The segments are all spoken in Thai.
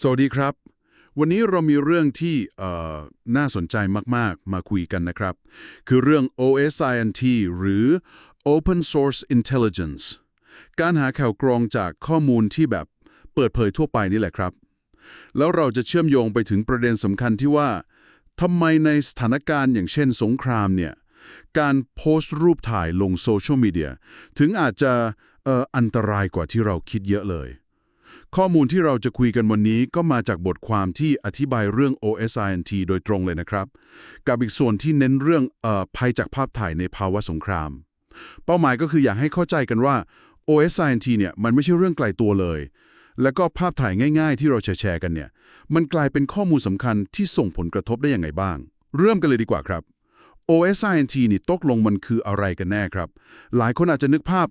สวัสดีครับ วันนี้เรามีเรื่องที่น่าสนใจมาก ๆ มาคุยกันนะครับ คือเรื่อง OSINT หรือ Open Source Intelligence การหาข่าวกรองจากข้อมูลที่แบบเปิดเผยทั่วไปนี่แหละครับ แล้วเราจะเชื่อมโยงไปถึงประเด็นสำคัญที่ว่าทำไมในสถานการณ์อย่างเช่นสงครามเนี่ย การโพสต์รูปถ่ายลงโซเชียลมีเดียถึงอาจจะอออันตรายกว่าที่เราคิดเยอะเลย ข้อมูลที่เราจะคุยกันวันนี้ก็มาจากบทความที่อธิบายเรื่อง OSINT โดยตรงเลยนะครับ กับอีกส่วนที่เน้นเรื่องเออภัยจากภาพถ่ายในภาวะสงคราม เป้าหมายก็คืออยากให้เข้าใจกันว่า OSINT เนี่ยมันไม่ใช่เรื่องไกลตัวเลย แล้วก็ภาพถ่ายง่ายๆ ที่เราแชร์กันเนี่ย มันกลายเป็นข้อมูลสำคัญที่ส่งผลกระทบได้อยังไงบ้าง เริ่มกันเลยดีกว่าครับ OSINT นี่ตกลงมันคืออะไรกันแน่ครับ หลายคนอาจจะนึกภาพ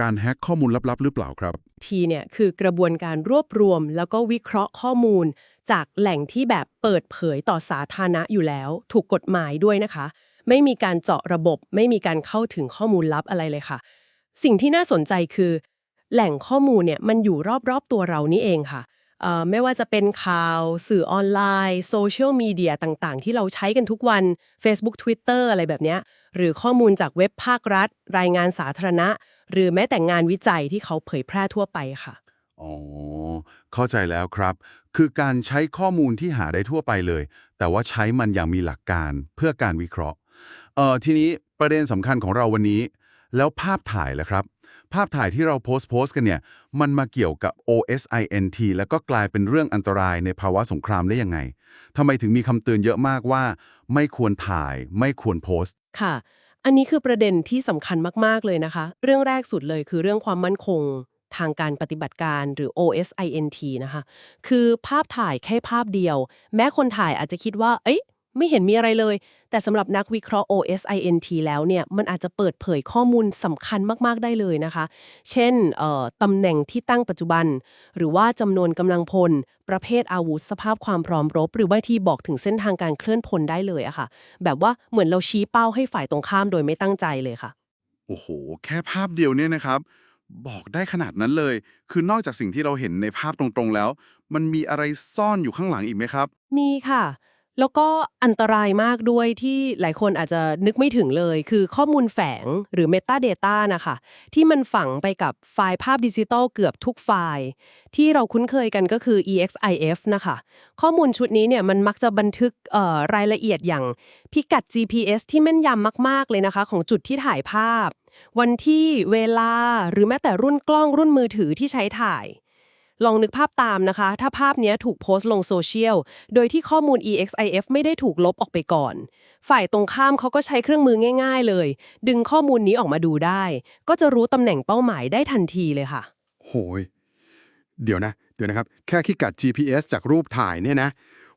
การแฮ็กข้อมูลลับๆ หรือเปล่าครับ ทีเนี่ยคือกระบวนการรวบรวม แล้วก็วิเคราะห์ข้อมูล จากแหล่งที่แบบเปิดเผยต่อสาธารณะอยู่แล้ว ถูกกฎหมายด้วยนะคะ ไม่มีการเจาะระบบ ไม่มีการเข้าถึงข้อมูลลับอะไรเลยค่ะ สิ่งที่น่าสนใจคือ แหล่งข้อมูลเนี่ยมันอยู่รอบๆตัวเรานี่เองค่ะ ไม่ว่าจะเป็นข่าวสื่อออนไลน์โซเชียลมีเดียต่างๆ ที่เราใช้กันทุกวัน Facebook Twitter อะไรแบบนี้หรือข้อมูลจากเว็บภาครัฐ รายงานสาธารณะ หรือแม้แต่งานวิจัยที่เขาเผยแพร่ทั่วไปค่ะอ๋อเข้าใจแล้วครับ คือการใช้ข้อมูลที่หาได้ทั่วไปเลย แต่ว่าใช้มันอย่างมีหลักการเพื่อการวิเคราะห์เอ่อทีนี้ประเด็นสำคัญของเราวันนี้ แล้วภาพถ่ายล่ะครับ ภาพถ่ายที่เราโพสต์โพสต์กันเนี่ย มันมาเกี่ยวกับ OSINT แล้วก็กลายเป็นเรื่องอันตรายในภาวะสงครามได้ยังไงทำไมถึงมีคำเตือนเยอะมากว่า ไม่ควรถ่ายไม่ควรโพสต์ ค่ะ อันนี้คือประเด็นที่สำคัญมาก ๆ เลยนะคะ เรื่องแรกสุดเลยคือเรื่องความมั่นคงทางการปฏิบัติการหรือ OSINT นะคะ คือภาพถ่ายแค่ภาพเดียว แม้คนถ่ายอาจจะคิดว่า เอ๊ะ ไม่เห็นมีอะไรเลย แต่สำหรับนักวิเคราะห์ OSINT แล้วเนี่ย มันอาจจะเปิดเผยข้อมูลสำคัญมาก ๆ ได้เลยนะคะ เช่นเอ่อตำแหน่งที่ตั้งปัจจุบัน หรือว่าจำนวนกำลังพล ประเภทอาวุธ สภาพความพร้อมรบ หรือบางทีบอกถึงเส้นทางการเคลื่อนพลได้เลยอะค่ะ แบบว่าเหมือนเราชี้เป้าให้ฝ่ายตรงข้ามโดยไม่ตั้งใจเลยค่ะ โอ้โห แค่ภาพเดียวเนี่ยนะครับ บอกได้ขนาดนั้นเลย คือนอกจากสิ่งที่เราเห็นในภาพตรงๆแล้ว มันมีอะไรซ่อนอยู่ข้างหลังอีกไหมครับ มีค่ะ แล้วก็อันตรายมากด้วยที่หลายคนอาจจะนึกไม่ถึงเลย คือข้อมูลแฝงหรือ Metadata นะคะ ที่มันฝังไปกับไฟล์ภาพดิจิตอลเกือบทุกไฟล์ ที่เราคุ้นเคยกันก็คือ EXIF นะคะ ข้อมูลชุดนี้เนี่ยมันมักจะบันทึกเอ่อรายละเอียดอย่างพิกัด GPS ที่แม่นยำมาก ๆ เลยนะคะ ของจุดที่ถ่ายภาพ วันที่เวลาหรือแม้แต่รุ่นกล้องรุ่นมือถือที่ใช้ถ่าย ลองนึกภาพตามนะคะ ถ้าภาพเนี้ยถูกโพสต์ลงโซเชียล โดยที่ข้อมูล EXIF ไม่ได้ถูกลบออกไปก่อน ฝ่ายตรงข้ามเขาก็ใช้เครื่องมือง่าย ๆ เลย ดึงข้อมูลนี้ออกมาดูได้ ก็จะรู้ตำแหน่งเป้าหมายได้ทันทีเลยค่ะ โหย เดี๋ยวนะ เดี๋ยวนะครับ แค่คิดกัด GPS จากรูปถ่ายเนี่ยนะ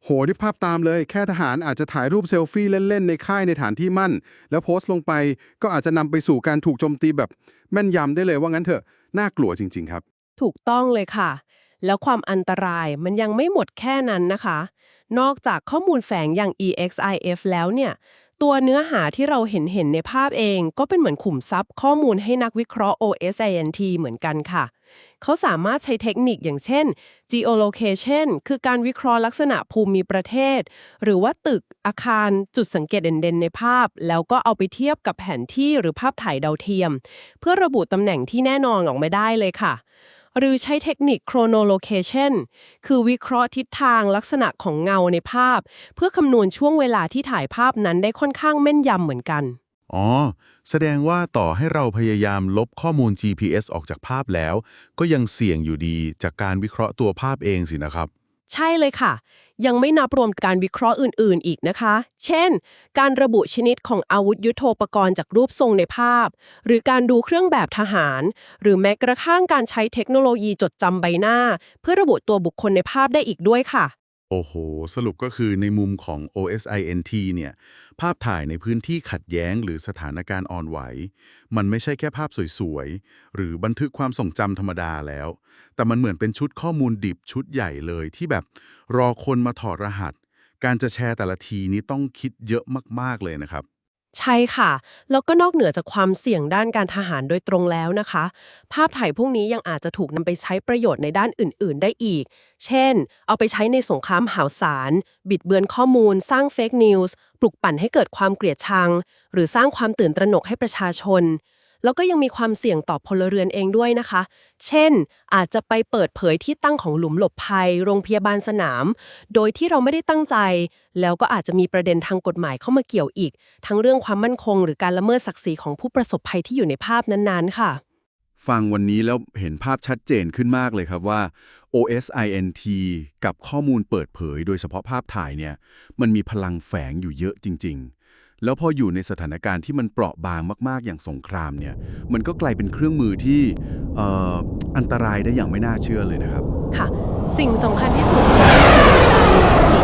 โหที่ภาพตามเลย แค่ทหารอาจจะถ่ายรูปเซลฟี่เล่น ๆ ในค่ายในฐานที่มั่น แล้วโพสต์ลงไป ก็อาจจะนำไปสู่การถูกโจมตีแบบแม่นยำได้เลยว่างั้นเถอะ น่ากลัวจริง ๆ ครับ ถูกต้องเลยค่ะ แล้วความอันตรายมันยังไม่หมดแค่นั้นนะคะ นอกจากข้อมูลแฝงอย่าง EXIF แล้วเนี่ย ตัวเนื้อหาที่เราเห็นเห็นในภาพเอง ก็เป็นเหมือนขุมทรัพย์ข้อมูลให้นักวิเคราะห์ OSINT เหมือนกันค่ะ เขาสามารถใช้เทคนิคอย่างเช่น geolocation คือการวิเคราะห์ลักษณะภูมิประเทศ หรือว่าตึกอาคารจุดสังเกตเด่นๆ ในภาพ แล้วก็เอาไปเทียบกับแผนที่หรือภาพถ่ายดาวเทียม เพื่อระบุตำแหน่งที่แน่นอนออกมาได้เลยค่ะ หรือใช้เทคนิค chronolocation คือวิเคราะห์ทิศทางลักษณะของเงาในภาพ เพื่อคำนวณช่วงเวลาที่ถ่ายภาพนั้นได้ค่อนข้างแม่นยำเหมือนกัน อ๋อ แสดงว่าต่อให้เราพยายามลบข้อมูล GPS ออกจากภาพแล้ว ก็ยังเสี่ยงอยู่ดีจากการวิเคราะห์ตัวภาพเองสินะครับ ใช่เลยค่ะ ยังไม่นับรวมการวิเคราะห์อื่น ๆ อีกนะคะ เช่น การระบุชนิดของอาวุธยุโทโธปกรณ์จากรูปทรงในภาพ หรือการดูเครื่องแบบทหาร หรือแม้กระทั่งการใช้เทคโนโลยีจดจำใบหน้า เพื่อระบุตัวบุคคลในภาพได้อีกด้วยค่ะ โอ้โห สรุปก็คือในมุมของ OSINT เนี่ย ภาพถ่ายในพื้นที่ขัดแย้งหรือสถานการณ์อ่อนไหว มันไม่ใช่แค่ภาพสวยๆ หรือบันทึกความทรงจำธรรมดาแล้ว แต่มันเหมือนเป็นชุดข้อมูลดิบชุดใหญ่เลยที่แบบรอคนมาถอดรหัส การจะแชร์แต่ละทีนี้ต้องคิดเยอะมากๆเลยนะครับ ใช่ค่ะ แล้วก็นอกเหนือจากความเสี่ยงด้านการทหารโดยตรงแล้วนะคะ ภาพถ่ายพวกนี้ยังอาจจะถูกนำไปใช้ประโยชน์ในด้านอื่น ๆ ได้อีก เช่น เอาไปใช้ในสงครามหาวสาร บิดเบือนข้อมูล สร้างเฟกนิวส์ ปลุกปั่นให้เกิดความเกลียดชัง หรือสร้างความตื่นตระหนกให้ประชาชน แล้วก็ยังมีความเสี่ยงต่อพลเรือนเองด้วยนะคะ เช่น อาจจะไปเปิดเผยที่ตั้งของหลุมหลบภัย โรงพยาบาลสนาม โดยที่เราไม่ได้ตั้งใจ แล้วก็อาจจะมีประเด็นทางกฎหมายเข้ามาเกี่ยวอีก ทั้งเรื่องความมั่นคง หรือการละเมิดศักดิ์ศรีของผู้ประสบภัยที่อยู่ในภาพนั้นๆ ค่ะ ฟังวันนี้แล้วเห็นภาพชัดเจนขึ้นมากเลยครับว่า OSINT กับข้อมูลเปิดเผย โดยเฉพาะภาพถ่ายเนี่ย มันมีพลังแฝงอยู่เยอะจริง ๆ แล้วพออยู่ในสถานการณ์ที่มันเปราะบางมาก ๆ อย่างสงครามเนี่ย มันก็กลายเป็นเครื่องมือที่อ่ออันตรายได้อย่างไม่น่าเชื่อเลยนะครับ ค่ะ สิ่งสำคัญที่สุดคือการมีสติ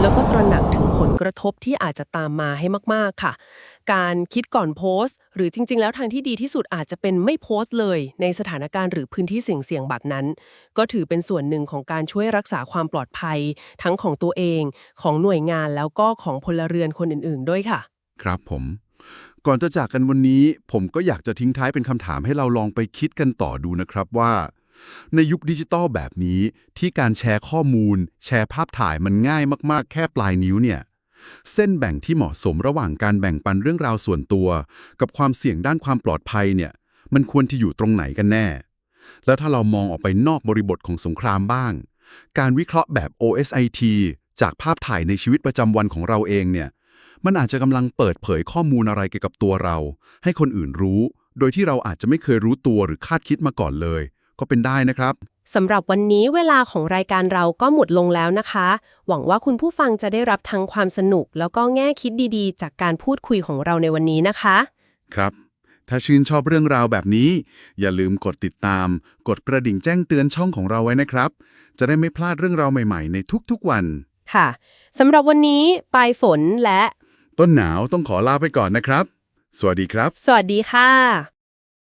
แล้วก็ตระหนักถึงผลกระทบที่อาจจะตามมาให้มาก ๆ ค่ะ การคิดก่อนโพสต์ หรือจริง ๆ แล้วทางที่ดีที่สุดอาจจะเป็นไม่โพสต์เลย ในสถานการณ์หรือพื้นที่เสี่ยงๆแบบนั้น ก็ถือเป็นส่วนหนึ่งของการช่วยรักษาความปลอดภัย ทั้งของตัวเอง ของหน่วยงานแล้วก็ของพลเรือนคนอื่น ๆ ด้วยค่ะ ครับผม ก่อนจะจากกันวันนี้ ผมก็อยากจะทิ้งท้ายเป็นคำถามให้เราลองไปคิดกันต่อดูนะครับว่า ในยุคดิจิตอลแบบนี้ ที่การแชร์ข้อมูล แชร์ภาพถ่ายมันง่ายมาก ๆ แค่ปลายนิ้วเนี่ย เส้นแบ่งที่เหมาะสมระหว่างการแบ่งปันเรื่องราวส่วนตัว กับความเสี่ยงด้านความปลอดภัยเนี่ย มันควรที่อยู่ตรงไหนกันแน่ แล้วถ้าเรามองออกไปนอกบริบทของสงครามบ้าง การวิเคราะห์แบบ OSIT จากภาพถ่ายในชีวิตประจำวันของเราเองเนี่ย มันอาจจะกำลังเปิดเผยข้อมูลอะไรเกี่ยวกับตัวเรา ให้คนอื่นรู้ โดยที่เราอาจจะไม่เคยรู้ตัวหรือคาดคิดมาก่อนเลย ก็เป็นได้นะครับ สำหรับวันนี้เวลาของรายการเราก็หมดลงแล้วนะคะ หวังว่าคุณผู้ฟังจะได้รับทั้งความสนุก แล้วก็แง่คิดดีๆ จากการพูดคุยของเราในวันนี้นะคะ ครับ ถ้าชื่นชอบเรื่องราวแบบนี้ อย่าลืมกดติดตาม กดกระดิ่งแจ้งเตือนช่องของเราไว้นะครับ จะได้ไม่พลาดเรื่องราวใหม่ๆ ในทุกๆวัน ค่ะ สำหรับวันนี้ปลายฝนและ ต้นหนาวต้องขอลาไปก่อนนะครับ สวัสดีครับ สวัสดีค่ะ